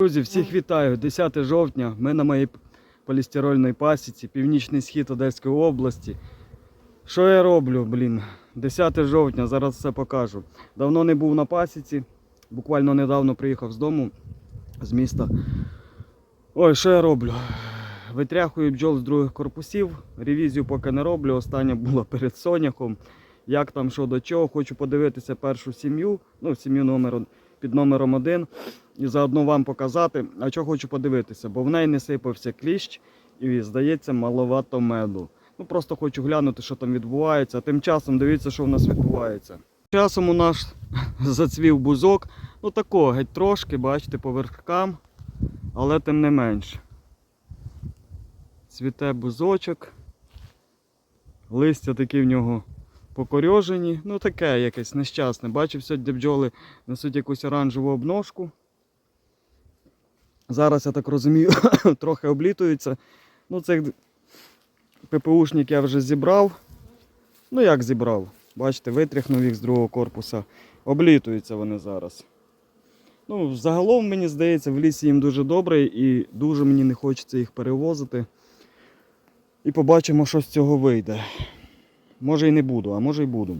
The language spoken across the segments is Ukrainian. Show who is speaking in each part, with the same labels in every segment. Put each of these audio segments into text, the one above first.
Speaker 1: Друзі, всіх вітаю. 10 жовтня. Ми на моїй полістирольній пасіці, північний схід Одеської області. Що я роблю, блін? 10 жовтня, зараз все покажу. Давно не був на пасіці, буквально недавно приїхав з дому, з міста. Ой, що я роблю? Витряхую бджол з других корпусів, ревізію поки не роблю. Остання була перед соняхом. Як там, що до чого, хочу подивитися першу сім'ю, ну, сім'ю номер, під номером один і заодно вам показати, а що хочу подивитися, бо в неї не сипався кліщ і здається маловато меду. Ну просто хочу глянути, що там відбувається. Тим часом дивіться, що в нас відбувається. Часом у нас зацвів бузок, ну такого геть трошки, бачите, по верхкам, але тим не менш. Цвіте бузочок. Листя такі в нього покорьожені, ну таке якесь нещасне. Бачив сьогодні бджоли несуть якусь оранжеву обножку. Зараз, я так розумію, трохи облітуються. Ну, цих ППУшник я вже зібрав. Ну як зібрав? Бачите, витряхнув їх з другого корпуса. Облітуються вони зараз. Ну, загалом, мені здається, в лісі їм дуже добре і дуже мені не хочеться їх перевозити. І побачимо, що з цього вийде. Може і не буду, а може і буду.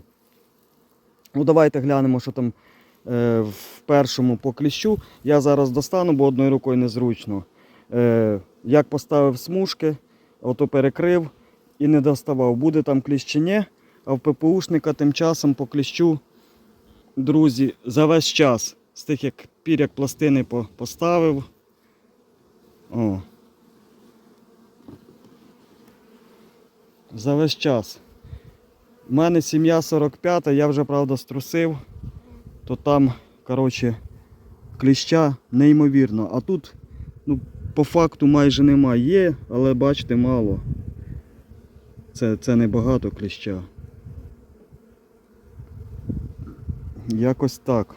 Speaker 1: Ну, давайте глянемо, що там е, в першому по кліщу. Я зараз достану, бо одною рукою незручно. Е, як поставив смужки, ото перекрив і не доставав. Буде там кліщ чи ні, а в ППУшника тим часом по кліщу, друзі, за весь час, з тих як піряк пластини по- поставив. О. За весь час. У мене сім'я 45, я вже правда струсив, то там, коротше, кліща неймовірно. А тут, ну, по факту майже немає. Є, але бачите, мало. Це, це небагато кліща. Якось так.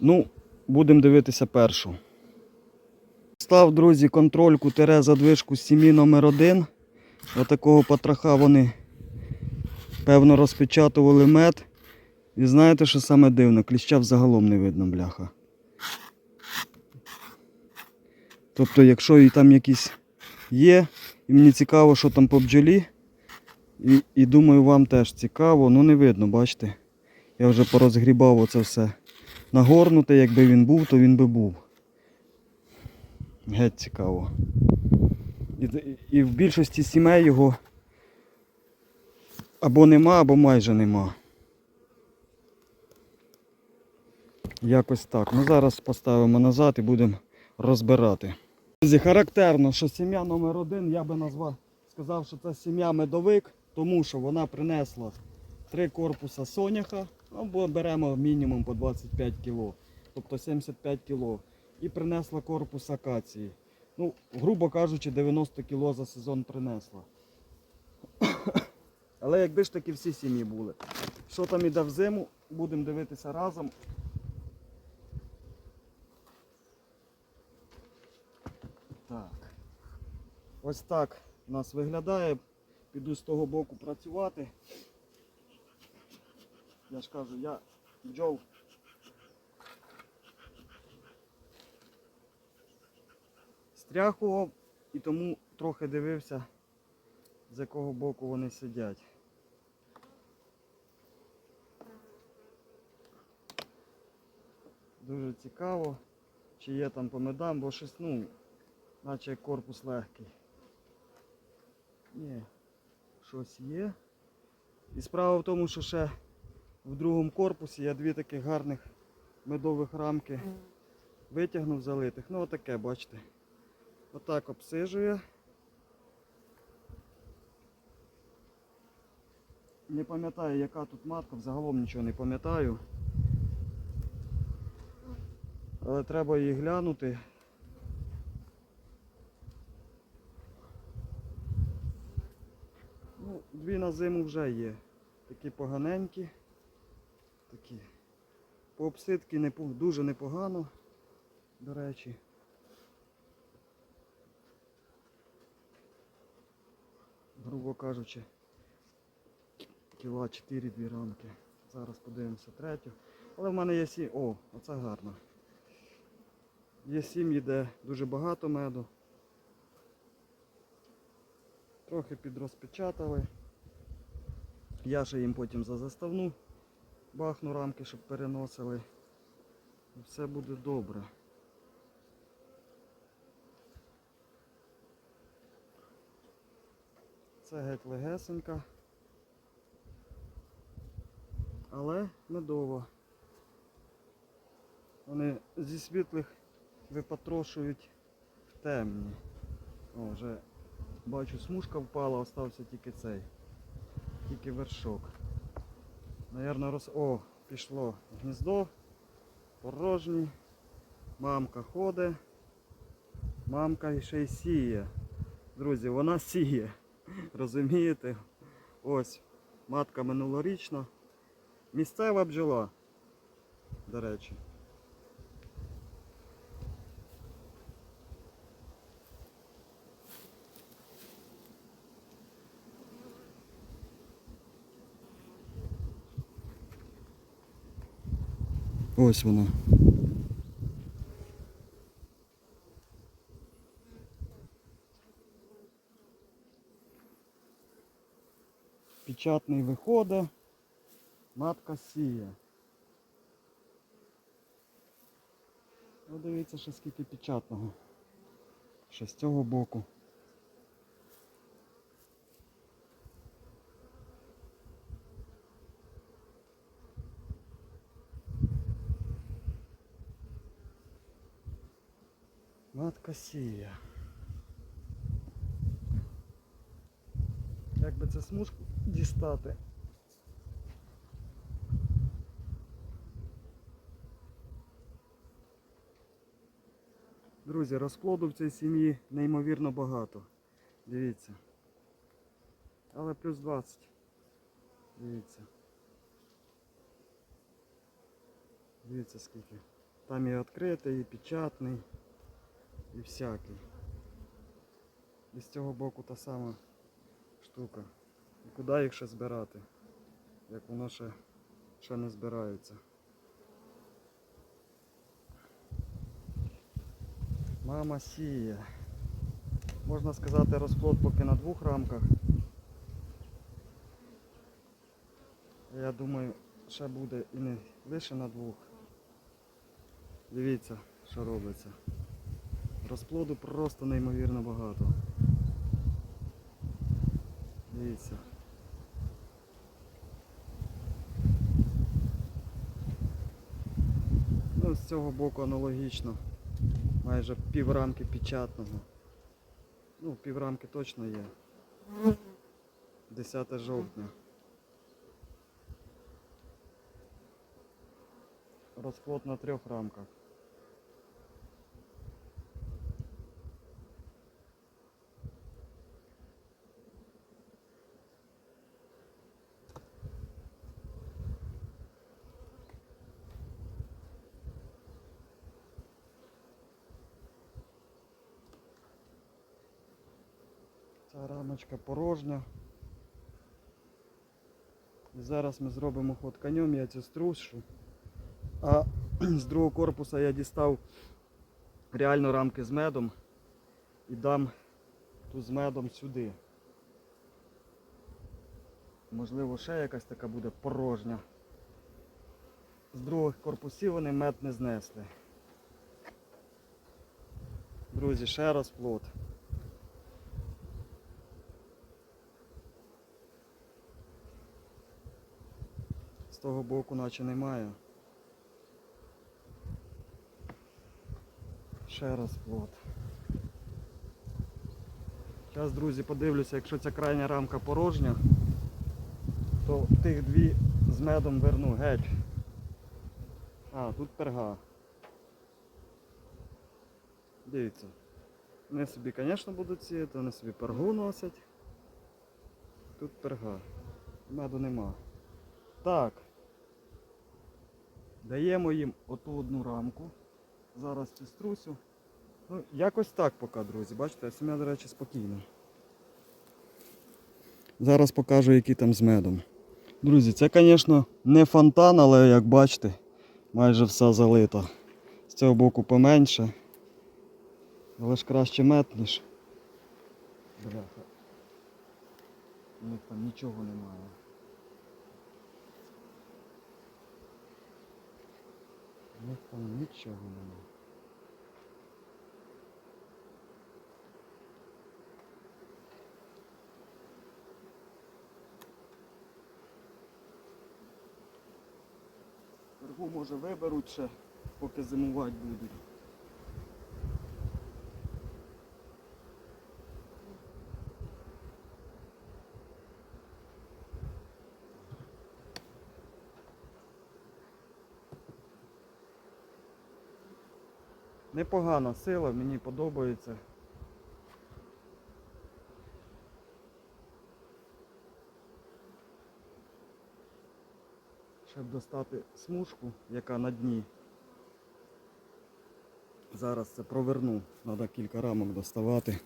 Speaker 1: Ну, будемо дивитися першу. Став, друзі, контрольку тире задвижку сім'ї номер 1 Отакого потроха вони певно розпечатували мед. І знаєте, що саме дивно? Кліща взагалом не видно, бляха. Тобто, якщо і там якісь є, і мені цікаво, що там по бджолі. І, і думаю, вам теж цікаво, ну не видно, бачите? Я вже порозгрібав оце все. Нагорнуте, якби він був, то він би був. Геть цікаво. І, і в більшості сімей його або нема, або майже нема. Якось так. Ну зараз поставимо назад і будемо розбирати. Друзі, характерно, що сім'я номер один, я би назвав, сказав, що це сім'я медовик, тому що вона принесла три корпуса соняха, або беремо мінімум по 25 кг, тобто 75 кг. І принесла корпус акації. Ну, грубо кажучи, 90 кг за сезон принесла. Але якби ж таки всі сім'ї були. Що там іде в зиму, будемо дивитися разом. Так. Ось так у нас виглядає. Піду з того боку працювати. Я ж кажу, я бджол стряхував і тому трохи дивився, з якого боку вони сидять. Дуже цікаво, чи є там по медам, бо щось, ну, наче корпус легкий. Ні, щось є. І справа в тому, що ще в другому корпусі я дві таких гарних медових рамки витягнув залитих. Ну отаке, бачите. Отак обсижує. Не пам'ятаю, яка тут матка, взагалом нічого не пам'ятаю. Але треба її глянути. Ну, дві на зиму вже є. Такі поганенькі. Такі. По обсидки непо- дуже непогано, до речі. грубо кажучи, кіла 4 дві рамки. Зараз подивимося третю. Але в мене є сі. О, оце гарно. Є сім'ї, де дуже багато меду. Трохи підрозпечатали. Я ще їм потім за заставну бахну рамки, щоб переносили. І все буде добре. Це геть легесенька. Але медова. Вони зі світлих випотрошують в темні. О, вже бачу, смужка впала, остався тільки цей. Тільки вершок. Наверно, роз... О, пішло гніздо. Порожній. Мамка ходить. Мамка ще й сіє. Друзі, вона сіє. Розумієте? Ось, матка минулорічна. Місцева бджола, до речі. Ось вона. Печатний виходить, матка сіє. Ну, дивіться, ще скільки печатного. Ще з цього боку. Матка. Як би це смужку дістати? Друзі, розплоду в цій сім'ї неймовірно багато. Дивіться. Але плюс 20. Дивіться. Дивіться скільки. Там і відкритий, і печатний, і всякий. І з цього боку та сама штука. І куди їх ще збирати? Як воно ще, ще не збирається. Мама сіє. Можна сказати розплод поки на двох рамках. Я думаю, ще буде і не лише на двох. Дивіться, що робиться. Розплоду просто неймовірно багато. Дивіться. Ну, з цього боку аналогічно. Майже піврамки печатного. Ну, піврамки точно є. 10 жовтня. Розплод на трьох рамках. Рамочка порожня. І зараз ми зробимо ход конем, я цю струшу. А з другого корпуса я дістав реально рамки з медом і дам ту з медом сюди. Можливо, ще якась така буде порожня. З других корпусів вони мед не знесли. Друзі, ще раз плод. Того боку наче немає. Ще раз плод. Зараз, друзі, подивлюся, якщо ця крайня рамка порожня, то тих дві з медом верну геть. А, тут перга. Дивіться. Вони собі, звісно, будуть сіяти, вони собі пергу носять. Тут перга. Меду нема. Так. Даємо їм оту одну рамку. Зараз цю струсю. Ну, якось так поки, друзі. Бачите, сім'я, до речі, спокійна. Зараз покажу, які там з медом. Друзі, це, звісно, не фонтан, але як бачите, майже все залито. З цього боку поменше. Але ж краще мед, ніж. Бляха. У них там нічого немає. У там нічого немає. Вергу може виберуть ще, поки зимувати будуть. Непогана сила, мені подобається. Щоб достати смужку, яка на дні. Зараз це проверну, треба кілька рамок доставати.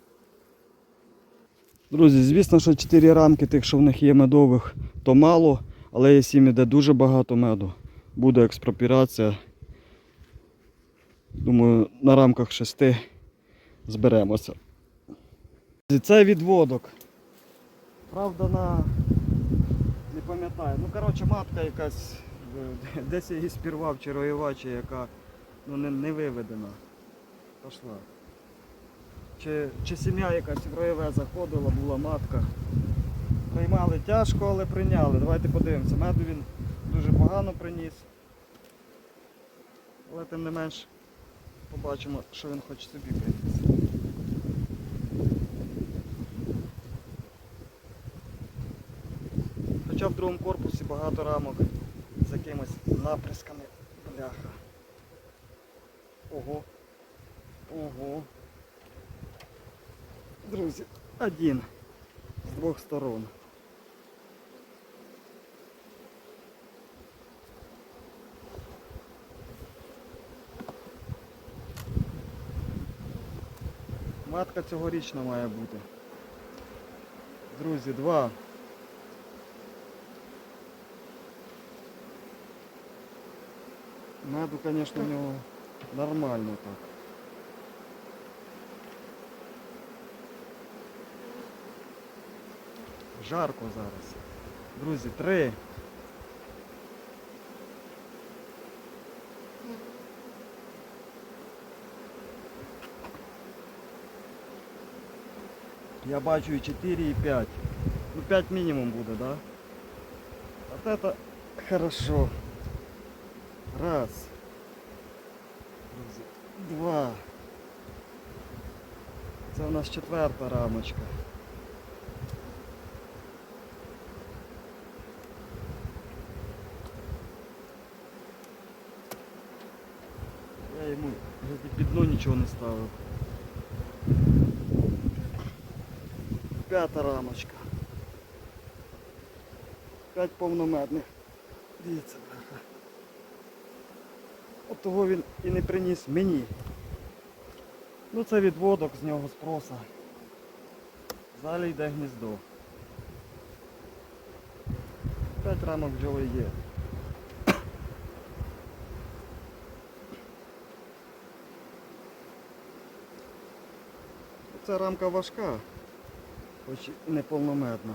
Speaker 1: Друзі, звісно, що 4 рамки тих, що в них є медових, то мало, але є сім'ї, де дуже багато меду. Буде експропірація. Думаю, на рамках шести зберемося. Це відводок. Правда, на не пам'ятаю. Ну, коротше, матка якась, е, десь її спірвав чи яка ну, не, не виведена. Пошла. Чи, чи сім'я якась в роєве заходила, була матка. Приймали тяжко, але прийняли. Давайте подивимося. Меду він дуже погано приніс. Але тим не менш побачимо, що він хоче собі приніс. Хоча в другому корпусі багато рамок з якимись наприсками. Бляха. Ого. Ого. Друзі, один з двох сторон. Матка цьогорічна має бути. Друзі, два. Меду, звісно, у нього нормально так. Жарко зараз. Друзі, три. Я бачу і 4, і 5. Ну 5 мінімум буде, да? Вот это хорошо. Раз. Друзі. Два. Це у нас четверта рамочка. Я йому вже під дно нічого не ставив. П'ята рамочка. П'ять повномедних. Дивіться, бляха. От того він і не приніс мені. Ну це відводок з нього спроса. Залі йде гніздо. П'ять рамок бджоли є. Ця рамка важка, хоч і.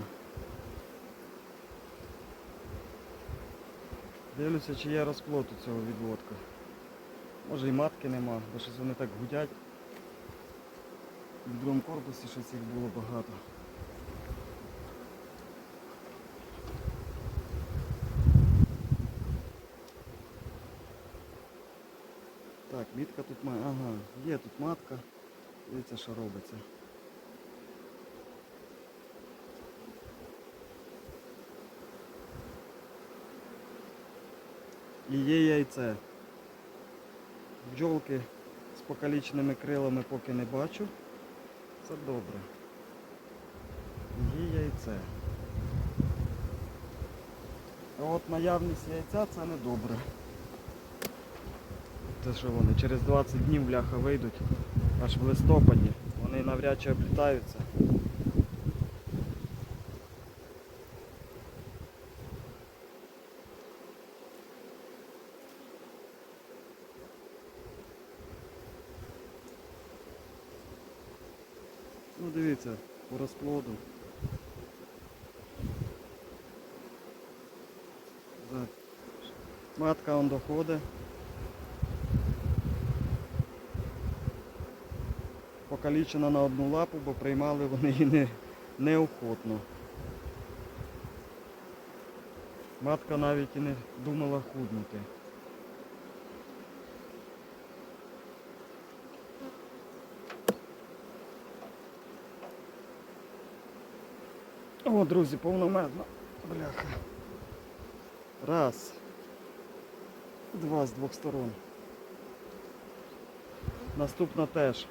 Speaker 1: Дивлюся, чи є розплод у цього відводка. Може і матки нема, бо щось вони так гудять. В другому корпусі щось їх було багато. Так, мітка тут має. Ага, є тут матка. Дивіться, що робиться. І є яйце. Бджолки з покаліченими крилами поки не бачу. Це добре. Є яйце. От наявність яйця це не добре. Це що вони через 20 днів бляха вийдуть аж в листопаді. Вони навряд чи облітаються. Ну дивіться, по розплоду. Матка он доходить. Покалічена на одну лапу, бо приймали вони її не, неохотно. Матка навіть і не думала худнути. О, друзі, повномедно. Бляха. Раз. Два з двох сторон. Наступна теж.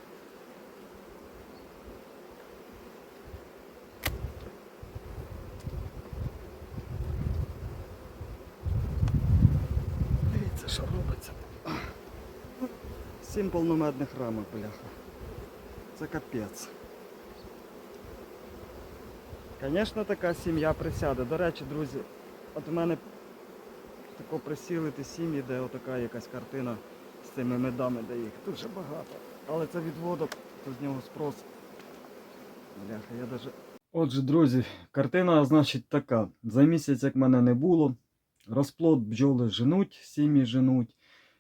Speaker 1: Дивіться, що робиться. Сім повномедних рамок, бляха. Це капець. Звісно, така сім'я присяде. До речі, друзі, от у мене тако присіли ті сім'ї, де отака якась картина з цими медами, де їх дуже багато. Але це відводок, то з нього спрос. Бляха, я даже. Отже, друзі, картина, значить, така. За місяць, як мене не було, розплод бджоли женуть, сім'ї женуть.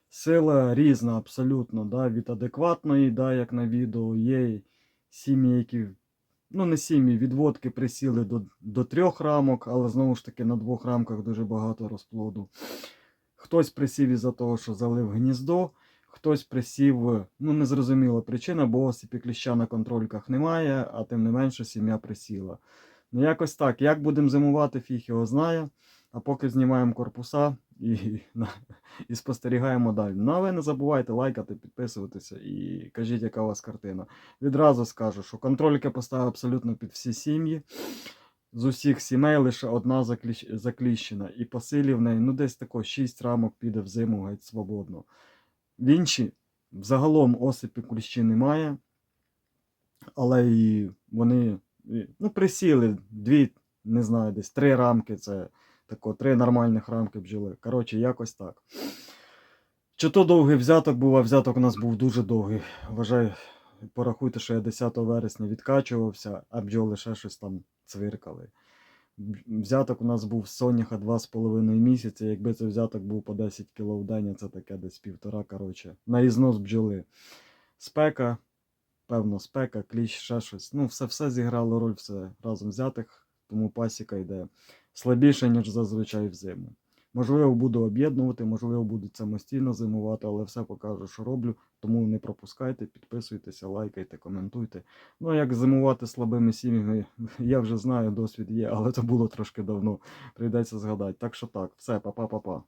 Speaker 1: Сила різна абсолютно, да, від адекватної, да, як на відео, є сім'ї, які ну не сім'ї, відводки присіли до, до трьох рамок, але знову ж таки на двох рамках дуже багато розплоду. Хтось присів із-за того, що залив гніздо, хтось присів, ну незрозуміла причина, бо осипі кліща на контрольках немає, а тим не менше сім'я присіла. Ну якось так. Як будемо зимувати, фіг його знає. А поки знімаємо корпуса і, і спостерігаємо далі. Ну а ви не забувайте лайкати, підписуватися і кажіть, яка у вас картина. Відразу скажу, що контрольки поставив абсолютно під всі сім'ї. З усіх сімей лише одна закліщ... закліщена. І по силі в неї ну десь тако 6 рамок піде в зиму геть свободно. В інші загалом осипі кліщі немає. Але і вони ну, присіли дві, не знаю, десь три рамки. Це тако, три нормальних рамки бджоли. Коротше, якось так. Чи то довгий взяток був, а взяток у нас був дуже довгий. Вважаю, порахуйте, що я 10 вересня відкачувався, а бджоли ще щось там цвиркали. Взяток у нас був з соняха 2,5 місяці. Якби це взяток був по 10 кг в день, це таке десь півтора. Коротше, на ізнос бджоли. Спека, певно, спека, кліщ, ще щось. Ну, все, все зіграло роль, все разом взятих, тому пасіка йде слабіше, ніж зазвичай взиму. Можливо, буду об'єднувати, можливо, буду самостійно зимувати, але все покажу, що роблю. Тому не пропускайте, підписуйтеся, лайкайте, коментуйте. Ну, як зимувати слабими сім'ями, я вже знаю, досвід є, але це було трошки давно. Прийдеться згадати. Так що так, все, па-па-па-па.